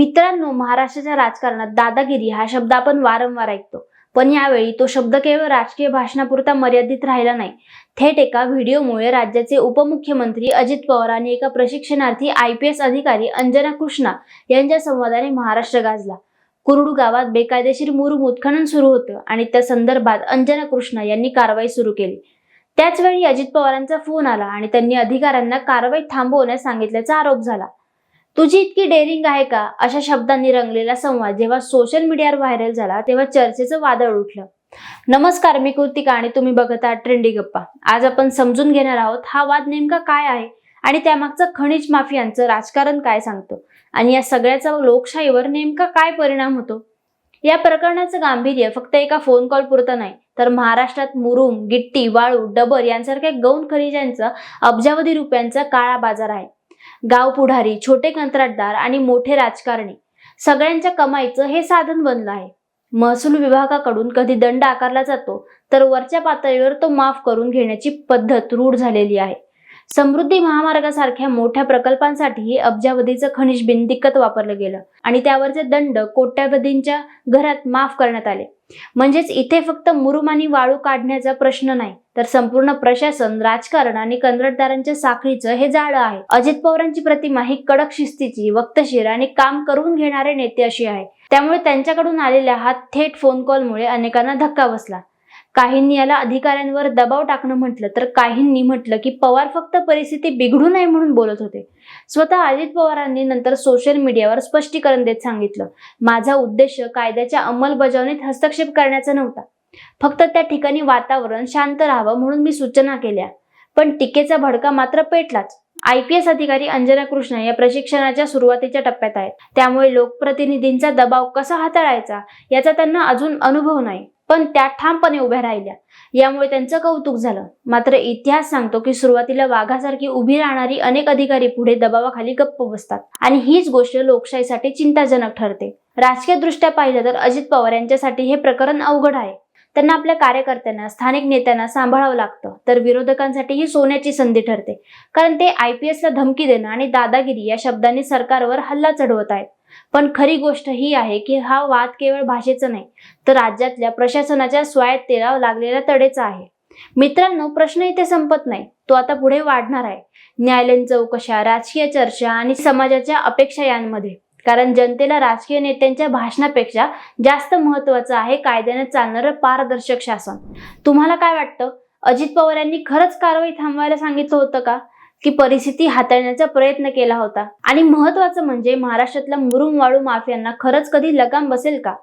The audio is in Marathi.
मित्रांनो महाराष्ट्राच्या राजकारणात दादागिरी हा शब्द आपण वारंवार ऐकतो. पण यावेळी तो शब्द केवळ राजकीय भाषणापुरता मर्यादित राहिला नाही. थेट एका व्हिडिओमुळे राज्याचे उपमुख्यमंत्री अजित पवार आणि एका प्रशिक्षणार्थी आय पी एस अधिकारी अंजना कृष्णा यांच्या संवादाने महाराष्ट्र गाजला. कुरुडू गावात बेकायदेशीर मुरुम उत्खनन सुरू होतं आणि त्या संदर्भात अंजना कृष्णा यांनी कारवाई सुरू केली. त्याचवेळी अजित पवारांचा फोन आला आणि त्यांनी अधिकाऱ्यांना कारवाई थांबवण्यास सांगितल्याचा आरोप झाला. तुझी इतकी डेअरिंग आहे का? अशा शब्दांनी रंगलेला संवाद जेव्हा सोशल मीडियावर व्हायरल झाला तेव्हा चर्चेचं वादळ उठलं. नमस्कार मी कृतिका आणि तुम्ही बघत आहात ट्रेंडी गप्पा. आज आपण समजून घेणार आहोत हा वाद नेमका काय आहे आणि त्यामागचं खनिज माफियांचं राजकारण काय सांगतं? आणि या सगळ्याचा लोकशाहीवर नेमका काय परिणाम होतो? या प्रकरणाचं गांभीर्य फक्त एका फोन कॉल पुरतं नाही तर महाराष्ट्रात मुरुम गिट्टी वाळू डबर यांसारख्या गौण खनिजांचा अब्जावधी रुपयांचा काळा बाजार आहे. गाव पुढारी छोटे कंत्राटदार आणि मोठे राजकारणी. सगळ्यांच्या कमाईचं हे साधन बनलं आहे. महसूल विभागाकडून कधी दंड आकारला जातो तर वरच्या पातळीवर तो माफ करून घेण्याची पद्धत रूढ झालेली आहे. समृद्धी महामार्गासारख्या मोठ्या प्रकल्पांसाठीही अब्जावधीचं खनिज बिनदिक्कत वापरलं गेलं आणि त्यावरचे दंड कोट्यावधींच्या घरात माफ करण्यात आले. म्हणजेच इथे फक्त मुरुम आणि वाळू काढण्याचा प्रश्न नाही तर संपूर्ण प्रशासन राजकारण आणि कंत्राटदारांच्या साखळीचं हे जाळं आहे. अजित पवारांची प्रतिमा ही कडक शिस्तीची वक्तशीर आणि काम करून घेणारे नेते अशी आहे. त्यामुळे त्यांच्याकडून आलेल्या हा थेट फोन कॉलमुळे अनेकांना धक्का बसला. काहींनी याला अधिकाऱ्यांवर दबाव टाकणं म्हटलं तर काहींनी म्हटलं की पवार फक्त परिस्थिती बिघडू नये म्हणून बोलत होते. स्वतः अजित पवारांनी नंतर सोशल मीडियावर स्पष्टीकरण देत सांगितलं. माझा उद्देश कायद्याच्या अंमलबजावणीत हस्तक्षेप करण्याचा नव्हता. फक्त त्या ठिकाणी वातावरण शांत राहावं म्हणून मी सूचना केल्या. पण टीकेचा भडका मात्र पेटलाच. आय पी एस अधिकारी अंजना कृष्ण या प्रशिक्षणाच्या सुरुवातीच्या टप्प्यात आहेत. त्यामुळे लोकप्रतिनिधींचा दबाव कसा हाताळायचा याचा त्यांना अजून अनुभव नाही. पण त्या ठामपणे उभ्या राहिल्या. यामुळे त्यांचं कौतुक झालं. मात्र इतिहास सांगतो की सुरुवातीला वाघासारखी उभी राहणारी अनेक अधिकारी पुढे दबावाखाली गप्प बसतात. आणि हीच गोष्ट लोकशाहीसाठी चिंताजनक ठरते. राजकीय दृष्ट्या पाहिलं तर अजित पवार यांच्यासाठी हे प्रकरण अवघड आहे. त्यांना आपल्या कार्यकर्त्यांना स्थानिक नेत्यांना सांभाळावं लागतं. तर विरोधकांसाठी ही सोन्याची संधी ठरते. कारण ते आय पी एसला धमकी देणं आणि दादागिरी या शब्दांनी सरकारवर हल्ला चढवत आहेत. पण खरी गोष्ट ही आहे की हा वाद केवळ भाषेचा नाही तर राज्यातल्या प्रशासनाच्या स्वायत्तेला लागलेल्या तडेचा आहे. मित्रांनो प्रश्न इथे संपत नाही. तो आता पुढे वाढणार आहे. न्यायालयीन चौकशा राजकीय चर्चा आणि समाजाच्या अपेक्षा यांमध्ये. कारण जनतेला राजकीय नेत्यांच्या भाषणापेक्षा जास्त महत्वाचं आहे कायद्याने चालणारं पारदर्शक शासन. तुम्हाला काय वाटतं? अजित पवार यांनी खरंच कारवाई थांबवायला सांगितलं होतं का? की परिस्थिती हाताळण्याचा प्रयत्न केला होता. आणि महत्वाचं म्हणजे महाराष्ट्रातल्या मुरुम वाळू माफियांना खरंच कधी लगाम बसेल का?